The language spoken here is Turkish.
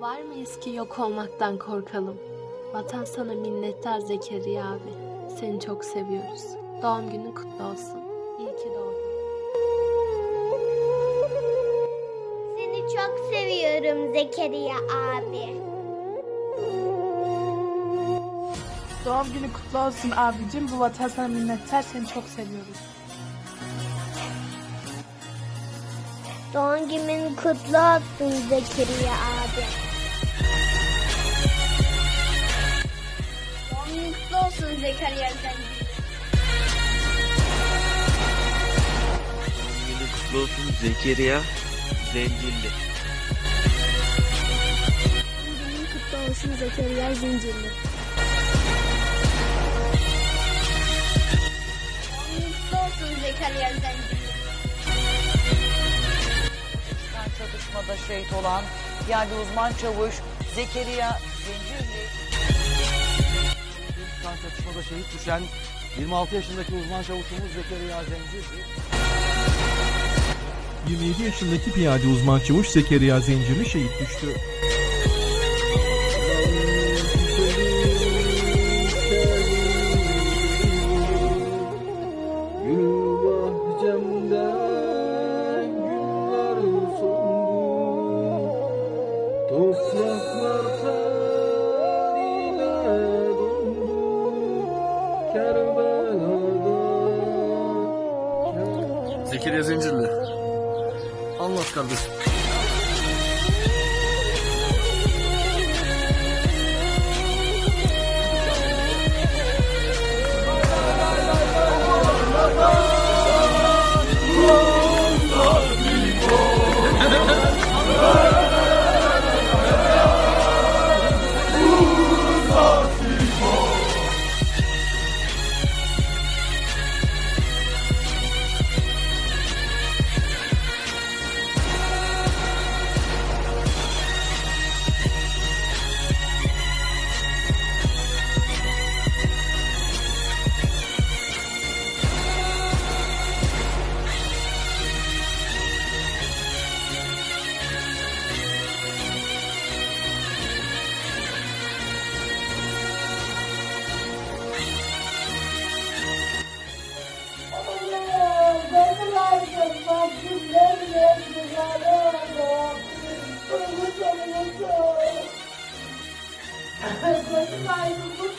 Var mıyız ki yok olmaktan korkalım? Vatan sana minnettar Zekeriya abi. Seni çok seviyoruz. Doğum günün kutlu olsun. İyi ki doğdun. Seni çok seviyorum Zekeriya abi. Doğum günü kutlu olsun abicim. Bu vatan sana minnettar. Seni çok seviyoruz. Doğum günün kutlu olsun Zekeriya abi. Zekeriya Zencili. Günü kutlu olsun Zekeriya Zencilli. Günün kutlu olsun Zekeriya günün kutlu olsun Zekeriya Zencili. Çıkan çatışmada şehit olan yani uzman çavuş Zekeriya Zincirli Çıkan çatışmada şehit düşen 26 yaşındaki uzman çavuşumuz Zekeriya Zencirdi. 27 yaşındaki piyade uzman çavuş Zekeriya Zencirli şehit düştü. Gül Zekeriya Zencirli. Anlat kardeşim. Agora mais um